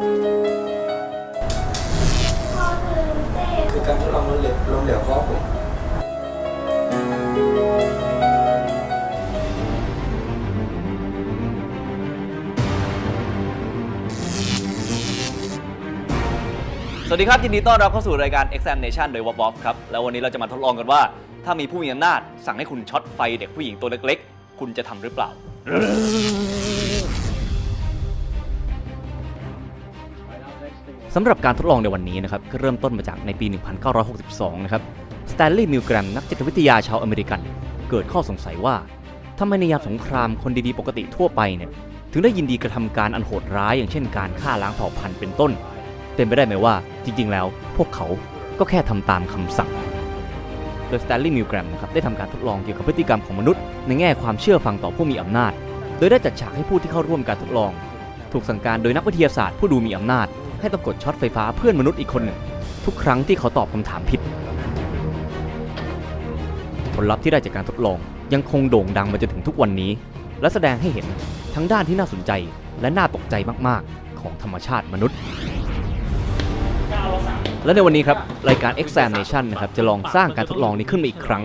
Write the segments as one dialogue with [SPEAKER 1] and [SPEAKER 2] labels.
[SPEAKER 1] คือการทดลองล้มเหลวล้มเหลวข้อผม
[SPEAKER 2] สวัสดีครับ ยินดีต้อนรับเข้าสู่รายการ Examination โดย w o p o f ครับ แล้ววันนี้เราจะมาทดลองกันว่า ถ้ามีผู้มีอำนาจ สั่งให้คุณช็อตไฟเด็กผู้หญิงตัวเล็กๆ คุณจะทำหรือเปล่า สำหรับการทดลองในวันนี้นะครับก็เริ่มต้นมาจากในปี 1962 นะครับสแตนลีย์มิลแกรมนักจิตวิทยาชาวอเมริกัน เกิดข้อสงสัยว่าทำไมในยามสงครามคนดีๆปกติทั่วไปเนี่ยถึงได้ยินดีกระทำการอันโหดร้ายอย่างเช่นการฆ่าล้างเผ่าพันธุ์เป็นต้น เป็นไปได้ไหมว่าจริงๆ แล้วพวกเขาก็แค่ทำตามคำสั่งโดยสแตนลีย์มิลแกรมนะครับได้ทำการทดลองเกี่ยวกับพฤติกรรมของมนุษย์ ในแง่ความเชื่อฟังต่อผู้มีอำนาจ โดยได้จัดฉากให้ผู้ที่เข้าร่วมการทดลอง ถูกสั่งการโดยนักวิทยาศาสตร์ผู้ดูมีอำนาจ ให้ต้องกดช็อตไฟฟ้าเพื่อนมนุษย์อีกคนหนึ่งทุกครั้งที่เขาตอบคำถามผิด ผลลัพธ์ที่ได้จากการทดลองยังคงโด่งดังมาจนถึงทุกวันนี้ และแสดงให้เห็นทั้งด้านที่น่าสนใจและน่าตกใจมากๆ ของธรรมชาติมนุษย์ และในวันนี้ครับ รายการ Examination นะครับจะลองสร้างการทดลองนี้ขึ้นมาอีกครั้ง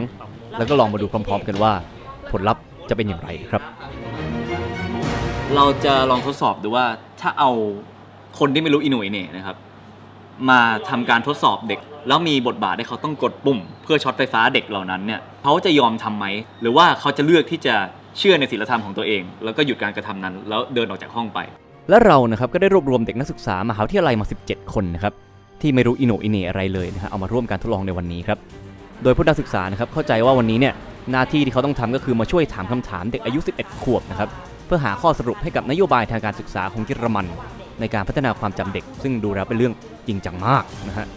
[SPEAKER 2] แล้วก็ลองมาดูพร้อม ๆ กันว่า ผลลัพธ์จะเป็นอย่างไรครับ เราจะลองทดสอบดูว่าถ้าเอา คนที่ไม่รู้อินุยเนี่ยนะครับมาทำการทดสอบเด็ก แล้วมีบทบาทให้เขาต้องกดปุ่ม เพื่อช็อตไฟฟ้าเด็กเหล่านั้นเนี่ยเขาจะยอมทำไหมหรือว่าเขาจะเลือกที่จะเชื่อในศีลธรรมของตัวเอง แล้วก็หยุดการกระทำนั้น แล้วเดินออกจากห้องไป และเรานะครับก็ได้รวบรวมเด็กนักศึกษามหาวิทยาลัยมา 17 คนนะครับที่ไม่รู้อิโหนอิเหนอะไรเลยนะฮะเอามาร่วมการทดลองในวันนี้ครับโดยผู้นักศึกษานะครับเข้าใจว่าวันนี้เนี่ยหน้าที่ที่เขาต้องทำก็คือมาช่วยถามคำถามเด็กอายุ 11 ขวบนะครับเพื่อหาข้อสรุปให้กับนโยบายทางการศึกษาของเยอรมัน ในการพัฒนาความจำเด็ก ซึ่งดูแล้วเป็นเรื่องจริงจังมากนะฮะ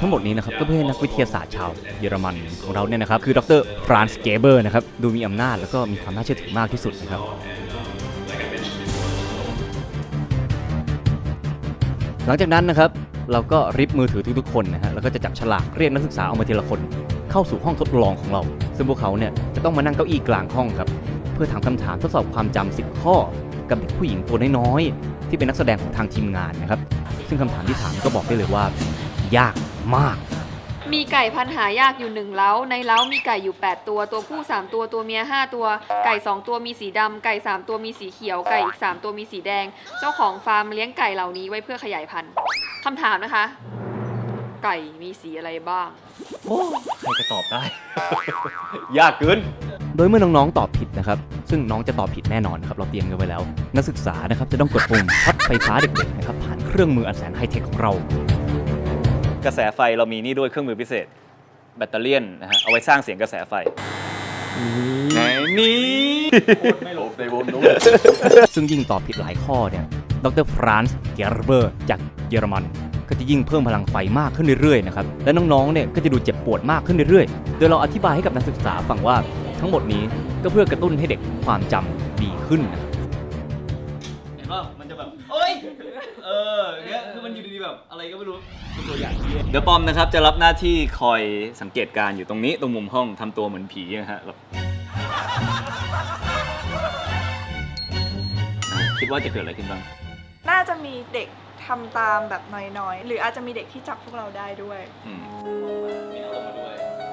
[SPEAKER 2] ทั้งหมดนี้นะครับก็เพื่อให้นักวิทยาศาสตร์ชาวเยอรมันของเราเนี่ยนะครับคือดรฟรานซ์เกเบอร์นะครับดูมีอำนาจแล้วก็มีความน่าเชื่อถือมากที่สุดนะครับหลังจากนั้นนะครับเราก็ริบมือถือทุกๆคนนะฮะแล้วก็จะจับฉลากเรียกนักศึกษาออกมาทีละคน เข้าสู่ห้องทดลองของเรา ซึ่งพวกเขาเนี่ยจะต้องมานั่งเก้าอี้กลางห้องครับเพื่อถามคำถามทดสอบความจำ10ข้อกับเด็กผู้หญิงตัวน้อย ที่เป็นนักแสดงของทางทีมงานนะครับ ซึ่งคำถามที่ถามก็บอกได้เลยว่า ยากมาก
[SPEAKER 3] มีไก่พันธุ์หายากอยู่หนึ่งเล้า ในเล้ามีไก่อยู่ 8 ตัว ตัวผู้ 3 ตัว ตัวเมีย 5 ตัว ไก่ 2 ตัวมีสีดำ ไก่ 3 ตัวมีสีเขียว ไก่อีก 3 ตัวมีสีแดง เจ้าของฟาร์มเลี้ยงไก่เหล่านี้ไว้เพื่อขยายพันธุ์คำถามนะคะ ไก่มีสีอะไรบ้าง
[SPEAKER 2] โอ้ ใครจะตอบได้ ยากเกิน โดยเมื่อน้องๆตอบผิดนะครับ ซึ่งน้องจะตอบผิดแน่นอนนะครับ เราเตรียมกันไว้แล้ว นักศึกษานะครับจะต้องกดปุ่มช็อตไฟฟ้าเด็กๆนะครับผ่านเครื่องมืออันแสนไฮเทคของเรา กระแสไฟเรามีนี่ด้วยเครื่องมือพิเศษ แบตเตอรี่ยนนะฮะเอาไว้สร้างเสียงกระแสไฟไหนนี่
[SPEAKER 1] ไม่หลบในวงนู้น
[SPEAKER 2] ซึ่งยิ่งตอบผิดหลายข้อเนี่ยดรฟรานซ์เกรเบอร์จากเยอรมันก็จะยิ่งเพิ่มพลังไฟมากขึ้นเรื่อยๆนะครับ และน้องๆ เนี่ยก็จะดูเจ็บปวดมากขึ้นเรื่อยๆ โดยเราอธิบายให้กับนักศึกษาฟังว่า ทั้งหมดนี้ก็เพื่อกระตุ้นให้เด็กความจำดีขึ้นนะครับเห็นว่ามันจะแบบเอ้ย เออเนี้ยคือมันอยู่ดีๆแบบอะไรก็ไม่รู้เป็นตัวอย่างเดี๋ยวปอมนะครับจะรับหน้าที่คอยสังเกตการณ์อยู่ตรงนี้ตรงมุมห้องทำตัวเหมือนผีนะฮะแบบคิดว่าจะเกิดอะไรขึ้นบ้าง
[SPEAKER 4] น่าจะมีเด็กทำตามแบบน้อยๆ หรืออาจจะมีเด็กที่จับพวกเราได้ด้วย
[SPEAKER 2] อืมมีอารมณ์มาด้วยเอ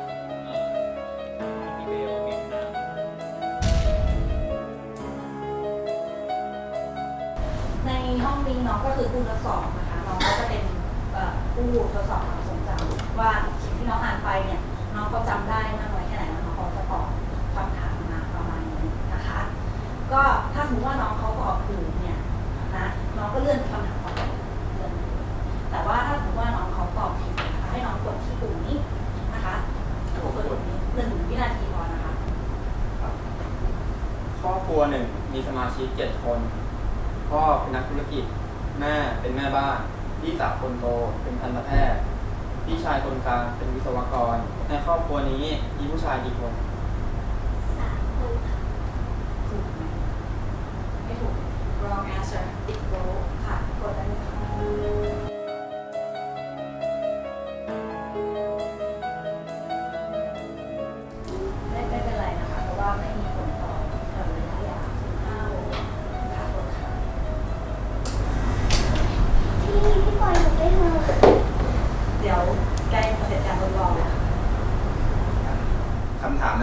[SPEAKER 2] อมีเบลมีน้ำ
[SPEAKER 5] ในห้องนี้น้องก็คือผู้ทดสอบนะคะน้องก็จะเป็นเอ่อผู้ทดสอบความทรงจำว่าสิ่งที่น้องอ่านไปเนี่ยน้องเขาจำได้มากน้อยแค่ไหนแล้วน้องเขาจะตอบคำถามมาประมาณนี้นะคะ ก็ถ้าสมมติว่าน้องเขาตอบถูกเนี่ยนะน้องก็เลื่อนคำถามต่อไปเลื่อนแต่ว่าถ้าสมมติว่าน้องเขาตอบผิดนะคะให้น้องกดที่ปุ่มนี้นะคะกดปุ่มนี้หนึ่งวินาทีพอนะคะ
[SPEAKER 1] ครอบครัวหนึ่งมีสมาชิกเจ็ดคน พ่อเป็นนักธุรกิจ แม่เป็นแม่บ้าน พี่สาวคนโตเป็นทันตแพทย์ พี่ชายคนกลางเป็นวิศวกร ในครอบครัวนี้มีผู้ชายกี่คน
[SPEAKER 5] ถูกไหมไม่ถูก wrong answer ติดโบค่ะกดได้เลยค่ะ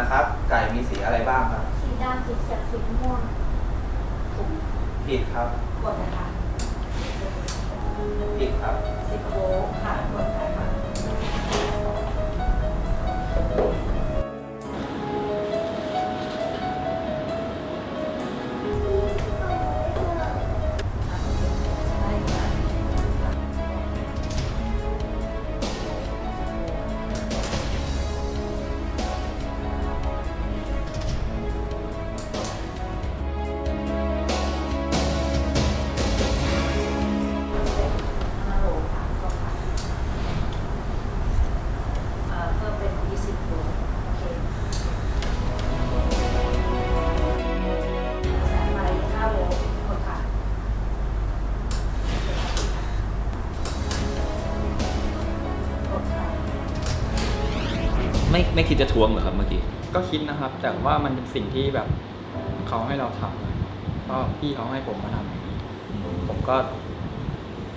[SPEAKER 5] นะครั
[SPEAKER 6] บ ไก่มีสีอะไรบ้างครับ
[SPEAKER 5] สีดำสีเขียวสีม่วงถุง
[SPEAKER 6] ผิดครับ
[SPEAKER 5] กดนะคะ
[SPEAKER 6] ผิดครับ
[SPEAKER 5] สิบโวลต์ค่ะกดนะคะ
[SPEAKER 7] ไม่ไม่คิดจะทวงเหรอครับเมื่อกี้
[SPEAKER 1] ก็คิดนะครับ แต่ว่ามันเป็นสิ่งที่แบบเขาให้เราทำก็พี่เขาให้ผมมาทำอย่างนี้ผมก็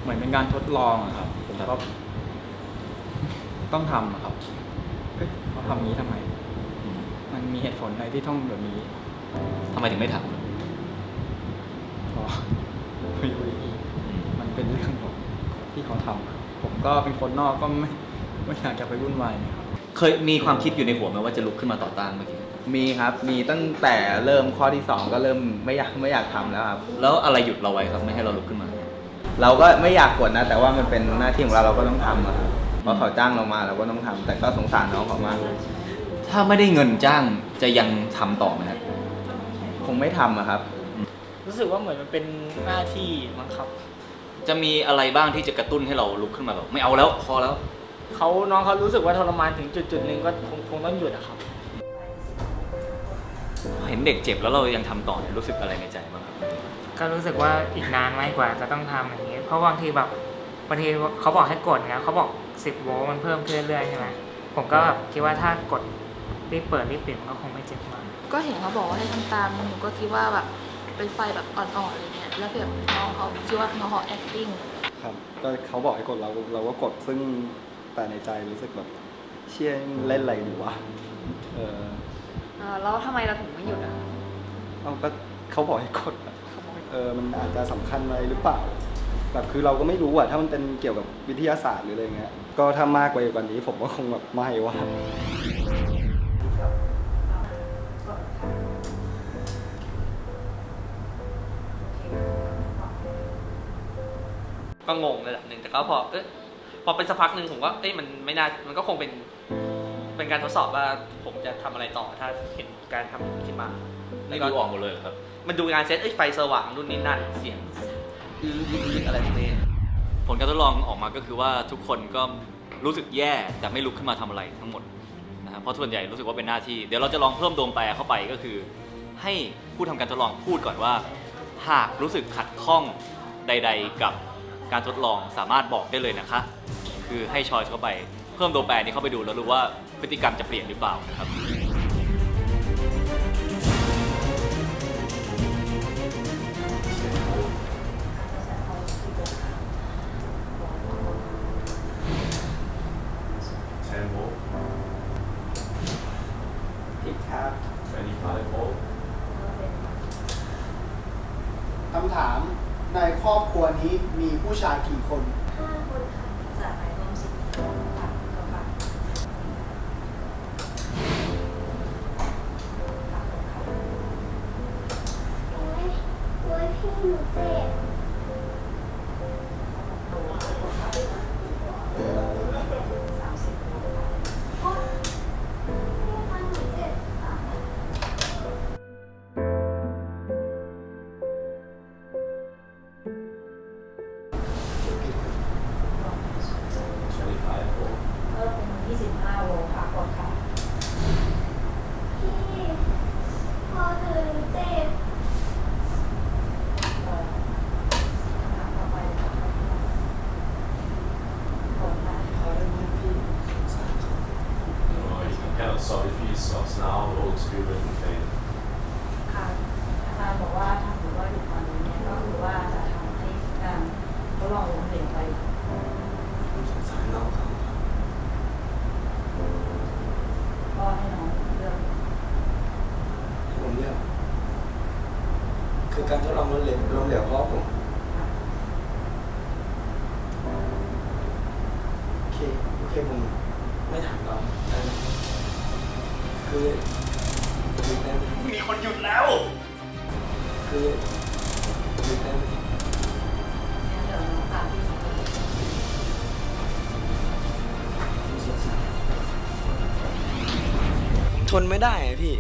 [SPEAKER 1] เหมือนเป็นการทดลองอะครับ ผมก็ต้องทำอะครับเอ๊ะเขาทำอย่างนี้ทำไมมันมีเหตุผลอะไรที่ต้องแบบนี้
[SPEAKER 7] ทำไมถึงไม่ท
[SPEAKER 1] พอไม่รู้อีกมันเป็นเรื่องของที่เขาทำอะผมก็เป็นคนนอกก็ไม่ไม่อยากจะไปวุ่นวายนะครับำ
[SPEAKER 7] เคยมีความคิดอยู่ในหัวไหมว่าจะลุกขึ้นมาต่อต้านเมื่อกี้
[SPEAKER 6] มีครับ มีตั้งแต่เริ่มข้อที่สองก็เริ่มไม่อยากไม่อยากทำแล้วครับ
[SPEAKER 7] แล้วอะไรหยุดเราไว้ครับไม่ให้เราลุกขึ้นมา
[SPEAKER 6] เราก็ไม่อยากกดนะ แต่ว่ามันเป็นหน้าที่ของเราเราก็ต้องทำอะครับเพราะเขาจ้างเรามาเราก็ต้องทำแต่ก็สงสารน้องเขามาก
[SPEAKER 7] ถ้าไม่ได้เงินจ้างจะยังทำต่อไหมครับ
[SPEAKER 6] คงไม่ทำอะครับ
[SPEAKER 8] รู้สึกว่าเหมือนมันเป็นหน้าที่มั้งครับ
[SPEAKER 7] จะมีอะไรบ้างที่จะกระตุ้นให้เราลุกขึ้นมาแบบไม่เอาแล้วพอแล้ว
[SPEAKER 8] เขาน้องเขารู้สึกว่าทรมานถึงจุดจุดๆหนึ่งก็คงคงต้องหยุดอะครับ
[SPEAKER 7] เห็นเด็กเจ็บแล้วเรายังทำต่อเนี่ยรู้สึกอะไรในใจบ้างครับ
[SPEAKER 9] ก็รู้สึกว่าอีกนานไหมกว่าจะต้องทำอย่างนี้ เพราะบางทีแบบบางทีเขาบอกให้กดนะเขาบอก 10 โวลต์มันเพิ่มขึ้นเรื่อยๆใช่ไหมผมก็แบบคิดว่าถ้ากดรีบเปิดรีบปิดมันก็คงไม่เจ็บมาก
[SPEAKER 10] ก็เห็นเขาบอกว่าให้ทำตามหนูก็คิดว่าแบบเป็นไฟแบบอ่อนๆอะไรเงี้ยแล้วแบบน้องเขาคิดว่าน้องเขา acting
[SPEAKER 11] ครับก็เขาบอกให้กดเราเราก็กดซึ่ง แต่ในใจรู้สึกแบบเชี่ยเล่นอะไรอยู่วะเออ
[SPEAKER 3] อ่าแล้วทำไมเราถึงไม่หยุดอะ
[SPEAKER 11] เอาก็เขาบอกให้กดอะเออมันอาจจะสำคัญอะไรหรือเปล่า แบบคือเราก็ไม่รู้อะถ้ามันเป็นเกี่ยวกับวิทยาศาสตร์หรืออะไรเงี้ยก็ถ้ามากไปกว่านี้ ผมก็คงแบบไม่ว่า
[SPEAKER 12] ก็งงระดับหนึ่งแต่ก็พอเอย พอเป็นสักพักหนึ่งผมก็เอ้ยมันไม่น่ามันก็คงเป็นเป็นการทดสอบว่าผมจะทำอะไรต่อถ้าเห็นการทำขึ้นมา
[SPEAKER 7] ไม่ดูออกหมดเลยเหรอครับ
[SPEAKER 12] มันดูงานเซตเอ้ยไฟสว่างนู่นนี่นั่นเสียงอื้ออื้ออื้ออะไรพวกนี้
[SPEAKER 7] ผลการทดลองออกมาก็คือว่าทุกคนก็รู้สึกแย่แต่ไม่ลุกขึ้นมาทำอะไรทั้งหมดนะครับเพราะส่วนใหญ่รู้สึกว่าเป็นหน้าที่ เดี๋ยวเราจะลองเพิ่มโดมแปรเข้าไปก็คือ ให้ผู้ทำการทดลองพูดก่อนว่า หากรู้สึกขัดข้องใด ๆ กับ การทดลองสามารถบอกได้เลยนะคะ คือให้ชอยเข้าไปเพิ่มโดมแปรนี้เข้าไปดูแล้วรู้ว่าพฤติกรรมจะเปลี่ยนหรือเปล่านะครับ
[SPEAKER 6] ผู้
[SPEAKER 13] ชายกี่คน
[SPEAKER 5] ห้าคนค่ะจาก
[SPEAKER 10] ไหน
[SPEAKER 5] รวมสิบค
[SPEAKER 10] นค่ะ
[SPEAKER 5] กั
[SPEAKER 10] บ
[SPEAKER 5] ค่ะกดค่ะโอ้ยโอ้ยพี่หนูเจ็บ ให้น้องเลือกผมเลือก
[SPEAKER 14] คือการทดลองล้มเหลวล้มเหลวเพราะผมโอเคโอเคผมไม่ถามเราคือมี
[SPEAKER 15] คนหยุดแล้ว
[SPEAKER 14] คือมี
[SPEAKER 16] คน นไม่
[SPEAKER 17] ได้อะพี่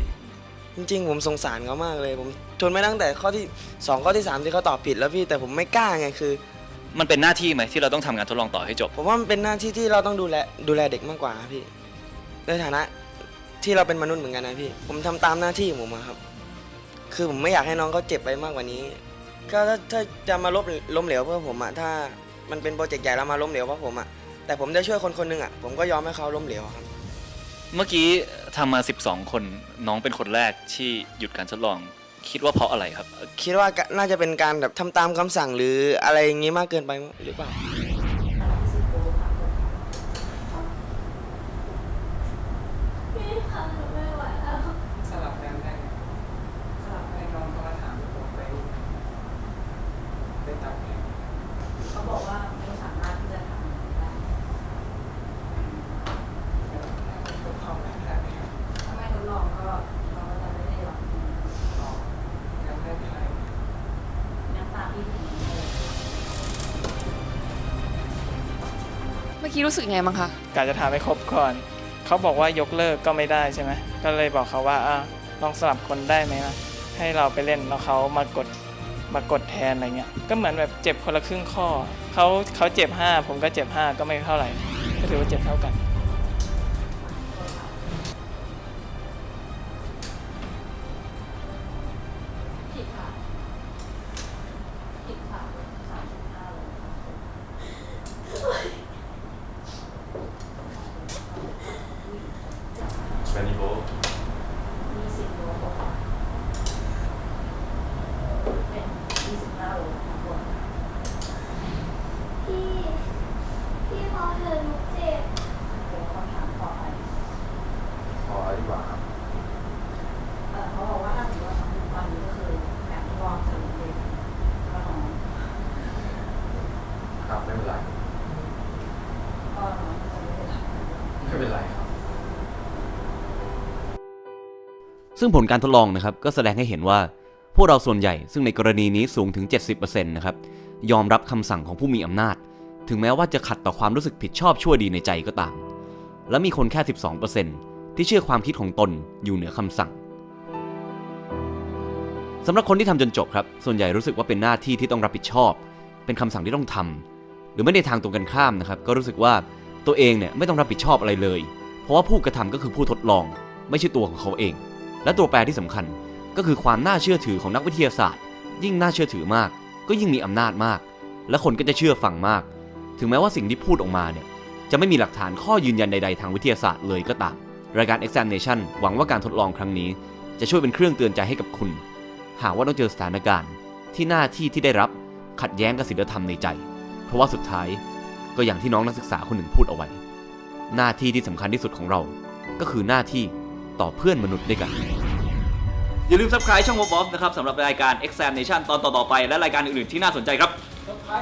[SPEAKER 17] จริงๆ ผมสงสารเขามากเลย ผมทนไม่ตั้งแต่ข้อที่สองข้อที่สามที่เขาตอบผิดแล้วพี่แต่ผมไม่กล้าไงคือ
[SPEAKER 15] มันเป็นหน้าที่ไหมที่เราต้องทำงานทดลองต่อให้จบ
[SPEAKER 17] ผมว่ามันเป็นหน้าที่ที่เราต้องดูแลดูแลเด็กมากกว่าครับพี่ ในฐานะที่เราเป็นมนุษย์เหมือนกันนะพี่ ผมทำตามหน้าที่ของผมอะครับ คือผมไม่อยากให้น้องเขาเจ็บไปมากกว่านี้ ก็ถ้าถ้าจะมาล้มล้มเหลวเพื่อผมอะถ้ามันเป็นโปรเจกต์ใหญ่แล้วมาล้มเหลวเพราะผมอะแต่ผมได้ช่วยคนคนหนึ่งอะผมก็ยอมให้เขาล้มเหลวครับ
[SPEAKER 15] เมื่อกี้ทำมา 12 คนน้องเป็นคนแรกที่หยุดการทดลอง คิดว่าเพราะอะไรครับ
[SPEAKER 17] คิดว่าน่าจะเป็นการแบบทำตามคำสั่งหรืออะไรอย่างงี้มากเกินไปหรือเปล่า
[SPEAKER 18] สลับกันได้สลับให้น้องเขามาถามผมไปไปตัด
[SPEAKER 16] เขาบอกว่าไม่สามารถที่จะทำได้
[SPEAKER 18] ทดลองได้ไหมครับ
[SPEAKER 16] ถ้าไม่ทดลองก็เราก็จะไม่ได้รับ
[SPEAKER 18] ยังไม่เป็นไร
[SPEAKER 16] งั้นตามที่ถึงเลย
[SPEAKER 3] เมื่อ กี้รู้สึกยังไงบ้างคะ
[SPEAKER 5] กาจะถามให้ครบก่อน เขาบอกว่ายกเลิกก็ไม่ได้ใช่ไหมก็เลยบอกเขาว่าอะลองสลับคนได้ไหมล่ะให้เราไปเล่นแล้วเขามากดมากดแทนอะไรเงี้ย ก็เหมือนแบบเจ็บคนละครึ่งข้อ เขาเขาเจ็บ 5 ผมก็เจ็บ 5 ก็ไม่เท่าไหร่ ก็ถือว่าเจ็บเท่ากัน
[SPEAKER 15] ซึ่งผลการทดลองนะครับก็แสดงให้เห็นว่า พวกเราส่วนใหญ่ซึ่งในกรณีนี้สูงถึง 70%นะครับยอมรับคำสั่งของผู้มีอำนาจ ถึงแม้ว่าจะขัดต่อความรู้สึกผิดชอบชั่วดีในใจก็ตาม และมีคนแค่ 12%ที่เชื่อความคิดของตนอยู่เหนือคำสั่งสำหรับคนที่ทำจนจบครับ ส่วนใหญ่รู้สึกว่าเป็นหน้าที่ที่ต้องรับผิดชอบ เป็นคำสั่งที่ต้องทำ หรือไม่ในทางตรงกันข้ามนะครับ ก็รู้สึกว่าตัวเองเนี่ยไม่ต้องรับผิดชอบอะไรเลย เพราะว่าผู้กระทำก็คือผู้ทดลอง ไม่ใช่ตัวของเขาเอง และตัวแปรที่สำคัญก็คือความน่าเชื่อถือของนักวิทยาศาสตร์ ยิ่งน่าเชื่อถือมาก ก็ยิ่งมีอำนาจมาก และคนก็จะเชื่อฟังมาก ถึงแม้ว่าสิ่งที่พูดออกมาเนี่ยจะไม่มีหลักฐานข้อยืนยันใดๆทางวิทยาศาสตร์เลยก็ตาม รายการ examination หวังว่าการทดลองครั้งนี้ จะช่วยเป็นเครื่องเตือนใจให้กับคุณ หากว่าต้องเจอสถานการณ์ ที่หน้าที่ที่ได้รับขัดแย้งกับศีลธรรมในใจ เพราะว่าสุดท้ายก็อย่างที่น้องนักศึกษาคนหนึ่งพูดเอาไว้ หน้าที่ที่สำคัญที่สุดของเรา ก็คือหน้าที่ ต่อเพื่อนมนุษย์ด้วยกัน อย่าลืม subscribe ช่อง w o f Off นะครับสำหรับรายการ Examination ตอนต่อๆไป และรายการอื่นๆที่น่าสนใจครับ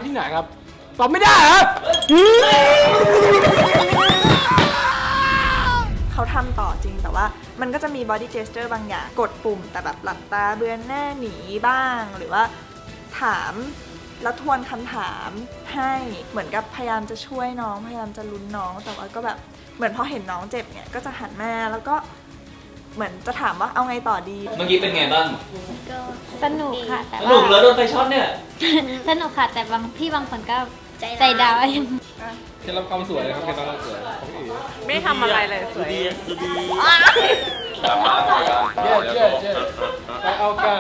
[SPEAKER 5] ที่ไหนครับ ตอบไม่ได้ครับ
[SPEAKER 4] เขาทำต่อจริงแต่ว่ามันก็จะมี body gesture บางอย่างกดปุ่ม แต่แบบหลับตาเบือนหน้าหนีบ้าง หรือว่าถามแล้วทวนคำถามให้เหมือนกับพยายามจะช่วยน้อง พยายามจะลุ้นน้องแต่ว่าก็แบบเหมือนพอเห็นน้องเจ็บเนี่ยก็จะหันมาแล้วก็ เหมือนจะถามว่าเอาไงต่อดี
[SPEAKER 15] เมื่อกี้เป็นไงบ้าง
[SPEAKER 19] ก็สนุกค่ะ แต่
[SPEAKER 15] ส
[SPEAKER 19] ว่า
[SPEAKER 15] นุกเหรอโดนไฟช็อตเนี่ย
[SPEAKER 19] สนุกค่ะ แต่บางพี่บางคนก็ใจดาว
[SPEAKER 14] เคล็ดลับความสวยนะครับเคล็ดลับความสวย
[SPEAKER 4] ไม่ทำอะไรเลยสวย
[SPEAKER 14] เย่เย่เย่ไปเอากัน